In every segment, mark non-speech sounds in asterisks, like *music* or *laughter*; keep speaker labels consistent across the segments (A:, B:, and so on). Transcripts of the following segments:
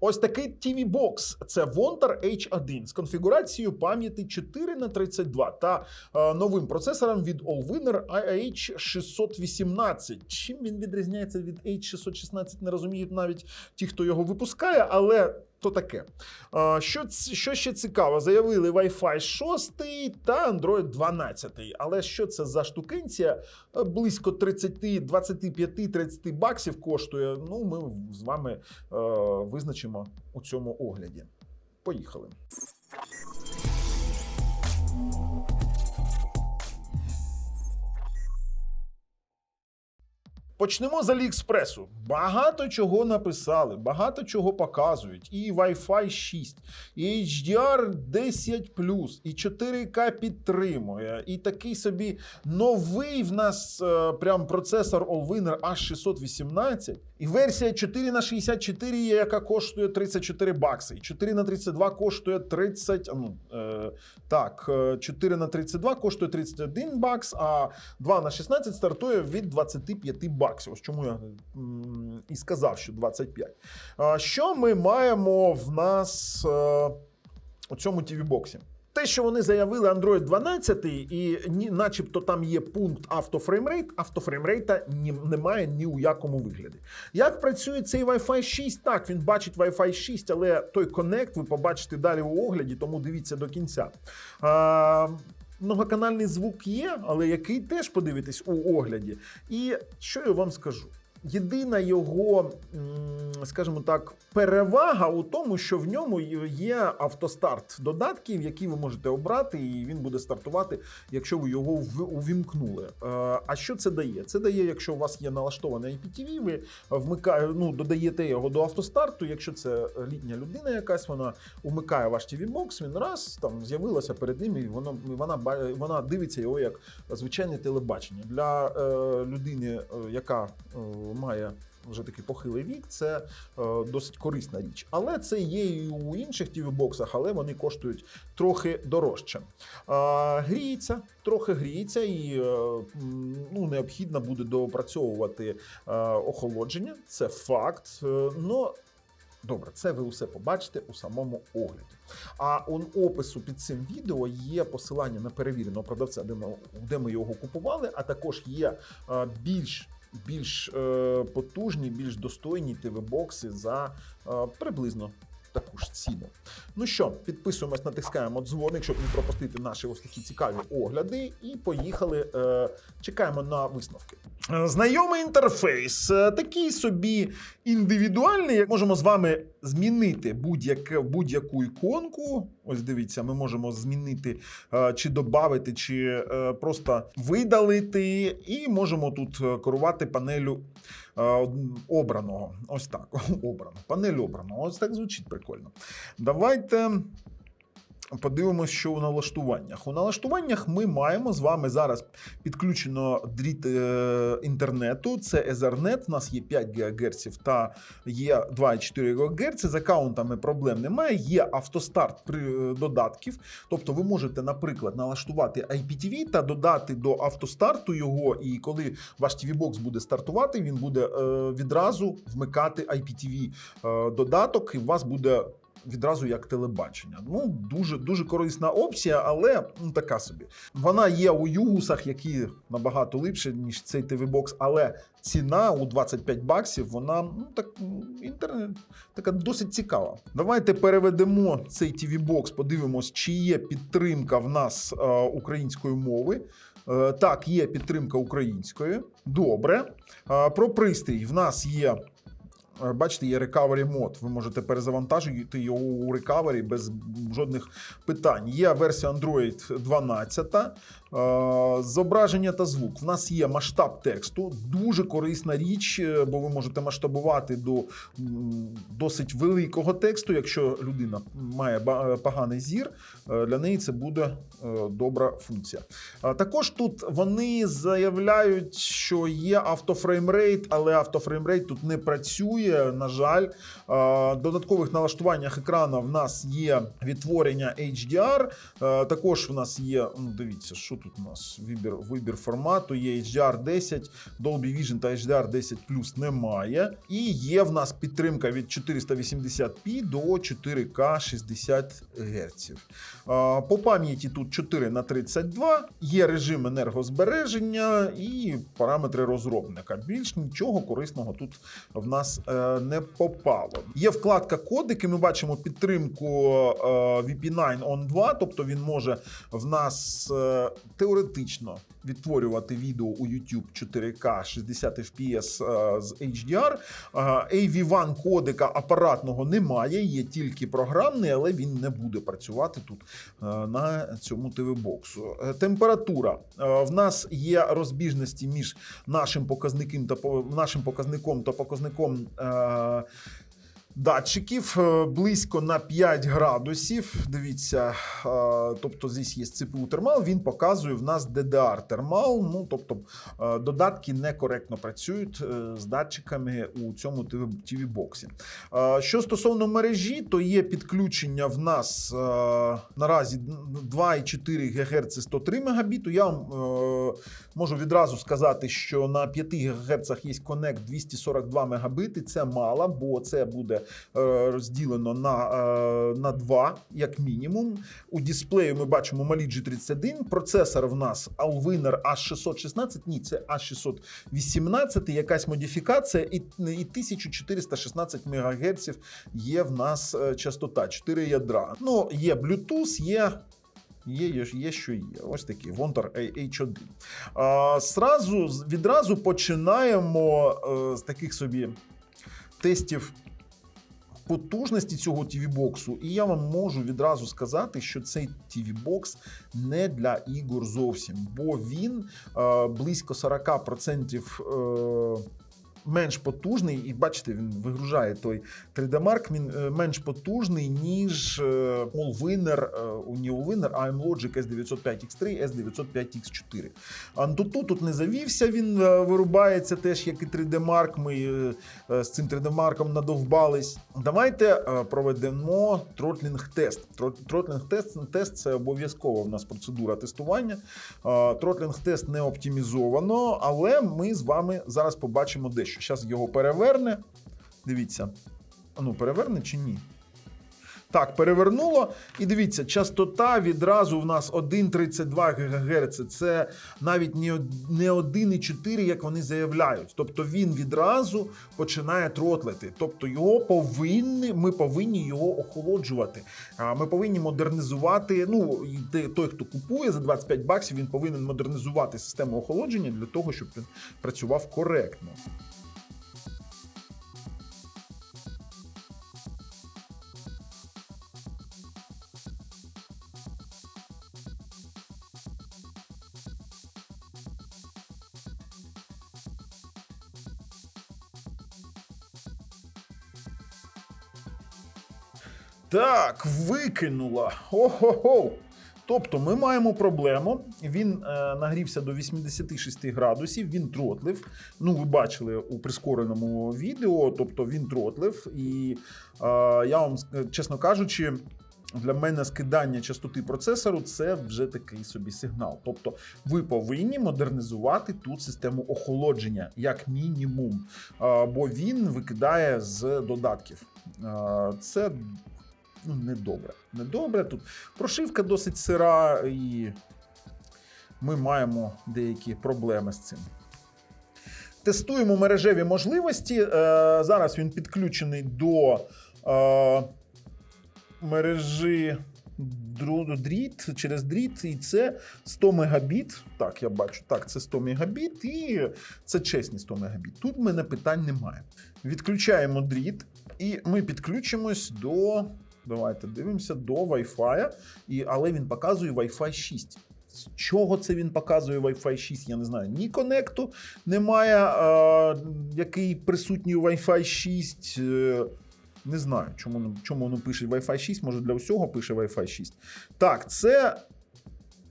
A: Ось такий TV Box. Це Вонтар H1 з конфігурацією пам'яті 4 на 32 та е, новим процесором від Allwinner IH618. Чим він відрізняється від H616, не розуміють навіть ті, хто його випускає, але то таке. Що, що ще цікаво, заявили Wi-Fi 6 та Android 12. Але що це за штукенція? Е, Близько 30, 25, 30 баксів коштує. Ну, ми з вами е, визначимо у цьому огляді. Поїхали. Почнемо з Аліекспресу. Багато чого написали, багато чого показують. І Wi-Fi 6, і HDR 10 і 4К підтримує, і такий собі новий в нас е, прям процесор Allwinner H618. І версія 4 на 64 є, яка коштує 34 бакси. І 4 на 32 коштує 30. Ну, е, так, е, 4 на 32 коштує 31 бакс, а 2 на 16 стартує від 25 баксів. Ось чому я і сказав, що 25. Що ми маємо в нас е, у цьому TV-боксі? Те, що вони заявили Android 12, і начебто там є пункт автофреймрейт, автофреймрейта немає ні у якому вигляді. Як працює цей Wi-Fi 6? Так, він бачить Wi-Fi 6, але той коннект ви побачите далі у огляді, тому дивіться до кінця. Многоканальний звук є, але який теж подивитесь у огляді. І що я вам скажу? Єдина його, скажімо так, перевага у тому, що в ньому є автостарт додатків, які ви можете обрати, і він буде стартувати, якщо ви його увімкнули. Е, А що це дає? Це дає, якщо у вас є налаштований IPTV, ви вмикає, ну, додаєте його до автостарту. Якщо це літня людина якась, вона умикає ваш TV-бокс, він раз там з'явилася перед ним, і воно вона вона дивиться його як звичайне телебачення для е, людини, е, яка е, має. Вже такий похилий вік, це е, досить корисна річ. Але це є і у інших TV-боксах, але вони коштують трохи дорожче. Гріється, трохи гріється, і е, ну, необхідно буде доопрацьовувати е, охолодження. Це факт. Но Добре, це ви усе побачите у самому огляді. А у опису під цим відео є посилання на перевіреного продавця, де ми, де ми його купували, а також є більш, більш е, потужні, більш достойні ТВ-бокси за е, приблизно таку ж ціну. Ну що, підписуємось, натискаємо дзвоник, щоб не пропустити наші ось такі цікаві огляди. І поїхали. Е, чекаємо на висновки. Е, Знайомий інтерфейс, е, такий собі індивідуальний, як можемо з вами змінити будь-яку іконку. Ось дивіться, ми можемо змінити е, чи додати, чи просто видалити, і можемо тут керувати панелю обраного. Ось так. *laughs* Обрано. Панель обраного. Ось так звучить прикольно. Давайте. Подивимось, що у налаштуваннях. У налаштуваннях ми маємо з вами зараз підключено дріт е, інтернету. Це Ethernet, У нас є 5 ГГц та є 2,4 ГГц. З аккаунтами проблем немає. Є автостарт при е, додатків. Тобто ви можете, наприклад, налаштувати IPTV та додати до автостарту його. І коли ваш TV-бокс буде стартувати, він буде е, відразу вмикати IPTV додаток, і у вас буде відразу як телебачення. Ну, дуже дуже корисна опція, але ну, така собі. Вона є у югусах, які набагато липше, ніж цей TV-бокс, але ціна у 25 баксів, вона ну, так, інтернет, така досить цікава. Давайте переведемо цей TV-бокс, подивимось, чи є підтримка в нас е, української мови. Е, так, є підтримка української. Добре. Е, про пристрій в нас є Бачите, є Recovery мод. Ви можете перезавантажити його у Recovery без жодних питань. Є версія Android 12. Е, Зображення та звук. В нас є масштаб тексту. Дуже корисна річ, е, бо ви можете масштабувати до досить великого тексту. Якщо людина має поганий зір, е, для неї це буде е, добра функція. Також тут вони заявляють, що є автофреймрейт, але автофреймрейт тут не працює. На жаль, е, в додаткових налаштуваннях екрану в нас є відтворення HDR. Е, Також в нас є, ну дивіться, що тут у нас вибір, вибір формату, є HDR 10, Dolby Vision та HDR 10 Plus немає. І є в нас підтримка від 480p до 4К 60 Гц. По пам'яті тут 4 на 32, є режим енергозбереження і параметри розробника. Більш нічого корисного тут в нас е, не попало. Є вкладка кодики. Ми бачимо підтримку е, VP9 On 2, тобто він може в нас е, теоретично відтворювати відео у YouTube 4К 60 FPS з HDR. Е, AV1 кодика апаратного немає, є тільки програмний, але він не буде працювати тут е, на цьому ТВ-боксу. Е, Температура. В нас є розбіжності між нашим показником та нашим показником та показником. Датчиків е, близько на 5 градусів. Дивіться, е, тобто здесь є CPU термал, він показує в нас DDR термал. Ну тобто е, додатки некоректно працюють з датчиками у цьому tv боксі. Що стосовно мережі, то є підключення в нас наразі 2,4 ГГц 103 Мбіту. Я вам можу відразу сказати, що на 5 ГГц є Connect 242 Мбити. Це мало, бо це буде розділено на, е, на 2, як мінімум. У дисплею ми бачимо Mali G31. Процесор в нас Allwinner A616. Ні, це A618, якась модифікація, і, і 1416 МГц є в нас е, частота, 4 ядра. Ну, є Bluetooth, є. Є, є, є, що є. Ось такий Вонтер H1. А, сразу, відразу починаємо е, з таких собі тестів потужності цього тіві-боксу, І я вам можу відразу сказати, що цей TV-бокс не для ігор зовсім, бо він е, близько 40% е, менш потужний, і бачите, він вигружає той 3D Mark, він е, менш потужний, ніж е, Allwinner, е, не Allwinner, а Logic S905X3, S905X4. Antutu тут не завівся, він вирубається теж, як і 3D Mark. Ми з цим 3D Mark надовбались. Давайте проведемо тротлінг тест. Тротлінг тест, це обов'язкова в нас процедура тестування. Тротлінг тест не оптимізовано, але ми з вами зараз побачимо дещо. Зараз його переверне. Дивіться. Ну, переверне чи ні? Так, перевернуло. І дивіться, частота відразу в нас 1,32 ГГц. Це навіть не од- не 1,4, як вони заявляють. Тобто він відразу починає тротлити. Тобто його повинні, ми повинні його охолоджувати. Ми повинні модернізувати. Ну, той, хто купує за 25 баксів, він повинен модернізувати систему охолодження для того, щоб він працював коректно. Так, викинула. Хо-хо-хо. Тобто ми маємо проблему. Він е, нагрівся до 86 градусів, він тротлив. Ну, ви бачили у прискореному відео, тобто він тротлив. І е, я вам чесно кажучи. Для мене скидання частоти процесору це вже такий собі сигнал. Тобто, ви повинні модернізувати тут систему охолодження, як мінімум, е, бо він викидає з додатків. Е, Це ну, недобре. Недобре. Тут прошивка досить сира, і ми маємо деякі проблеми з цим. Тестуємо мережеві можливості. Е, зараз він підключений до е, мережі дріт через дріт, і це 100 мегабіт. Так, я бачу, так, це 100 мегабіт, і це чесні 100 мегабіт. Тут в мене питань немає. Відключаємо дріт, і ми підключимось до. Давайте дивимося до Wi-Fi, і, але він показує Wi-Fi 6. З чого це він показує Wi-Fi 6? Я не знаю. Ні конекту немає, е, який присутній у Wi-Fi 6. Е, не знаю, чому, чому воно пише Wi-Fi 6, може для всього пише Wi-Fi 6. Так, це.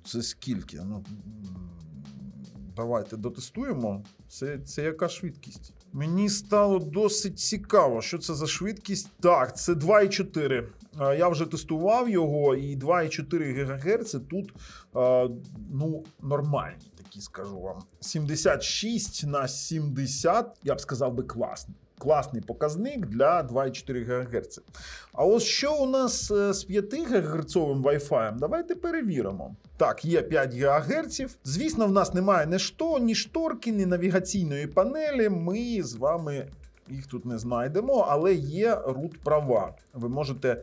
A: Це скільки? Ну, давайте дотестуємо. Це, це яка швидкість? Мені стало досить цікаво, що це за швидкість. Так, це 2,4. Е, Я вже тестував його, і 2,4 ГГц тут е, ну, нормальні, такі скажу вам. 76 на 70, я б сказав би класний. Класний показник для 2,4 ГГц. А ось що у нас е, з 5 ГГц Wi-Fi? Давайте перевіримо. Так, є 5 ГГц. Звісно, в нас немає ні що, ні шторки, ні навігаційної панелі. Ми з вами їх тут не знайдемо, але є рут права. Ви можете, е,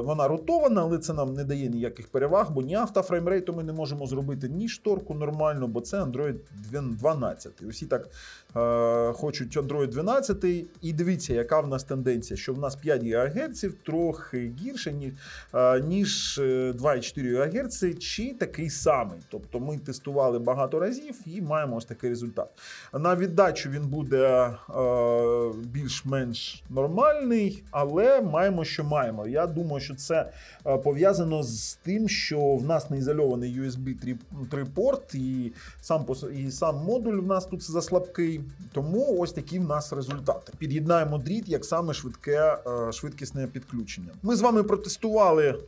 A: вона рутована, але це нам не дає ніяких переваг, бо ні автофреймрейту ми не можемо зробити, ні шторку нормально, бо це Android 12. Усі так е, хочуть Android 12. І дивіться, яка в нас тенденція, що в нас 5 ГГц трохи гірше, ніж, е, ніж е, 2,4 ГГц, чи такий самий. Тобто ми тестували багато разів і маємо ось такий результат. На віддачу він буде е, більш-менш нормальний, але маємо, що маємо. Я думаю, що це е, пов'язано з тим, що в нас не ізольований USB 3, 3 порт, і сам і сам модуль в нас тут заслабкий. Тому ось такі в нас результати. Під'єднаємо дріт як саме швидке е, швидкісне підключення. Ми з вами протестували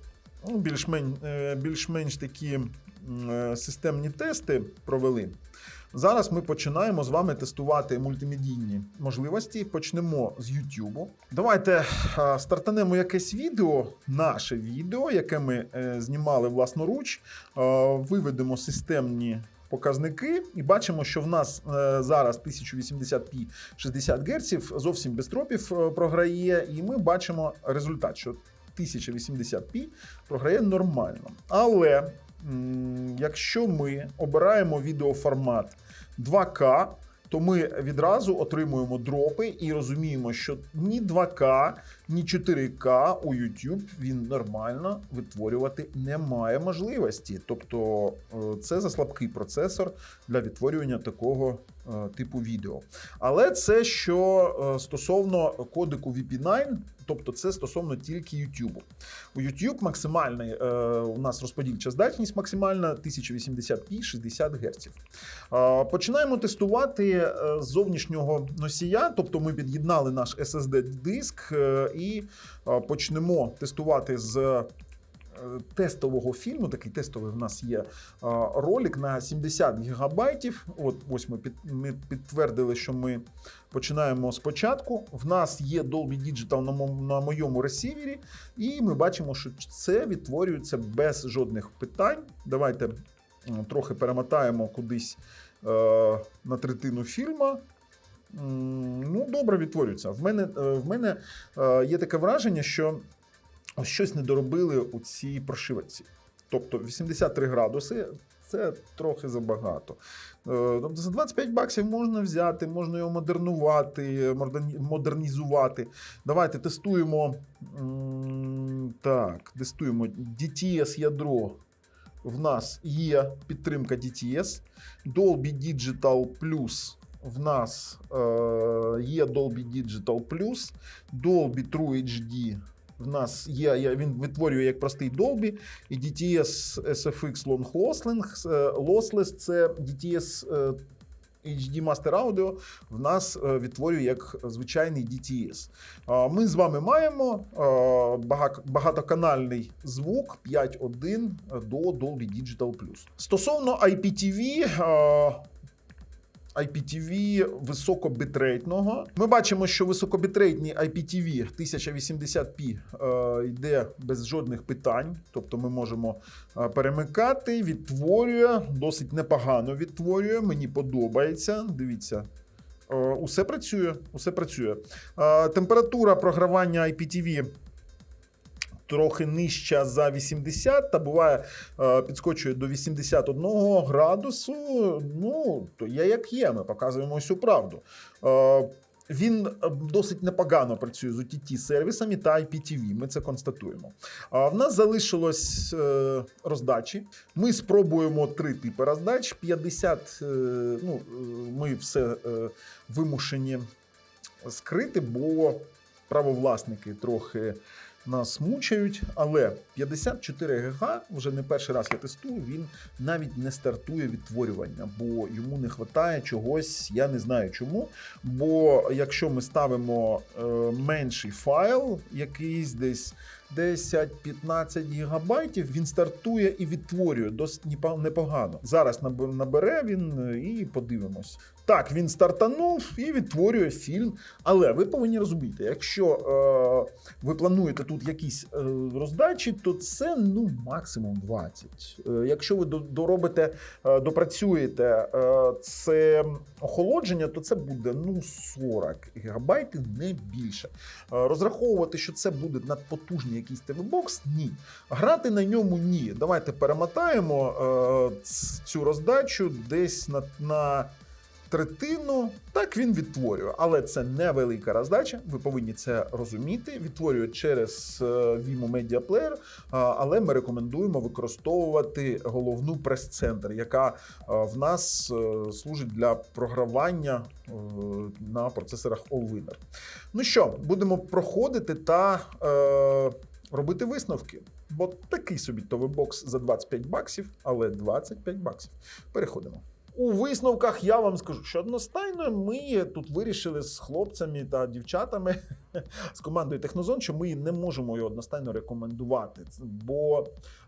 A: ну, більш-менш, е, більш-менш такі е, системні тести провели. Зараз ми починаємо з вами тестувати мультимедійні можливості. Почнемо з YouTube. Давайте стартанемо якесь відео, наше відео, яке ми знімали власноруч. Виведемо системні показники і бачимо, що в нас е, зараз 1080p 60 Гц, зовсім без тропів е, програє, і ми бачимо результат, що 1080p програє нормально. Але якщо ми обираємо відеоформат 2К, то ми відразу отримуємо дропи і розуміємо, що ні 2К, ні 4К у YouTube він нормально витворювати не має можливості. Тобто е, це за слабкий процесор для відтворювання такого е, типу відео. Але це що е, стосовно кодеку VP9, тобто це стосовно тільки YouTube. У YouTube максимальний у нас розподільча здатність максимальна 1080p 60 Гц. Починаємо тестувати зовнішнього носія, тобто ми під'єднали наш SSD-диск і е, почнемо тестувати з. е, Тестового фільму, такий тестовий в нас є е, ролик на 70 гігабайтів. От ось ми, під, ми підтвердили, що ми починаємо спочатку. В нас є Dolby Digital на, мо- на моєму ресівері, і ми бачимо, що це відтворюється без жодних питань. Давайте трохи перемотаємо кудись на третину фільму. Ну, добре відтворюється. В мене, е, в мене е, є таке враження, що щось не доробили у цій прошивці. Тобто 83 градуси це трохи забагато. Е, Тобто за 25 баксів можна взяти, можна його модернувати, модернізувати. Давайте тестуємо. Так, тестуємо DTS ядро. В нас є підтримка DTS. Dolby Digital Plus. В нас е, є Dolby Digital Plus, Dolby True HD. В нас є, він витворює як простий Dolby, і DTS SFX Long е, Lossless це DTS е, HD Master Audio в нас е, відтворює як звичайний DTS. Ми з вами маємо багатоканальний звук 5.1 до Dolby Digital Plus. Стосовно IPTV. IPTV високобітрейтного. Ми бачимо, що високобітрейтний IPTV 1080p е, йде без жодних питань. Тобто ми можемо е, перемикати, відтворює, досить непогано відтворює. Мені подобається. Дивіться. Е, Усе працює, усе працює. Е, Температура програвання IPTV трохи нижча за 80, та буває е, підскочує до 81 градусу. Ну, то є як є, ми показуємо всю правду. Е, Він е, досить непогано працює з OTT сервісами та IPTV. Ми це констатуємо. А в нас залишилось роздачі. Ми спробуємо три типи роздач. 50, е, ну, ми все вимушені скрити, бо правовласники трохи нас мучають, але 54 ГГ, вже не перший раз я тестую, він навіть не стартує відтворювання, бо йому не вистачає чогось, я не знаю чому. Бо якщо ми ставимо е, менший файл, якийсь десь 10-15 гігабайтів, він стартує і відтворює досить непогано. Зараз набере він е, і подивимось. Так, він стартанув і відтворює фільм. Але ви повинні розуміти, якщо е, ви плануєте тут якісь е, роздачі, то це ну максимум 20. Е, якщо ви до- доробите, е, допрацюєте е, це охолодження, то це буде ну 40 гігабайтів, не більше. Е, розраховувати, що це буде надпотужний якийсь ТВ-бокс, ні. Грати на ньому ні. Давайте перемотаємо е, цю роздачу десь на. на Третину так він відтворює, але це невелика роздача. Ви повинні це розуміти. Відтворює через е, Vimo Media Player, але ми рекомендуємо використовувати головну прес-центр, яка е, в нас е, служить для програвання на процесорах Allwinner. Ну що, будемо проходити та робити висновки. Бо такий собі товий бокс за 25 баксів, але 25 баксів. Переходимо. У висновках я вам скажу, що одностайно ми тут вирішили з хлопцями та дівчатами *laughs* з командою Технозон, що ми не можемо його одностайно рекомендувати. Бо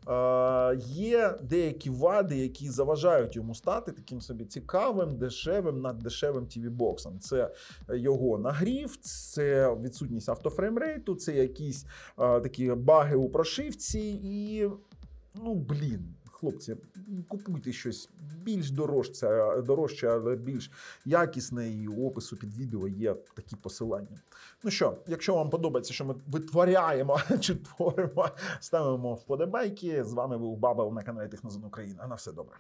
A: е, є деякі вади, які заважають йому стати таким собі цікавим, дешевим, наддешевим tv боксом Це його нагрів, це відсутність автофреймрейту, це якісь е, такі баги у прошивці, і ну блін. Хлопці, купуйте щось більш дорожче, дорожче, але більш якісне, і у опису під відео є такі посилання. Ну що, якщо вам подобається, що ми витворяємо *laughs* чи творимо, ставимо вподобайки. З вами був Бабел на каналі Технозон Україна. На все добре.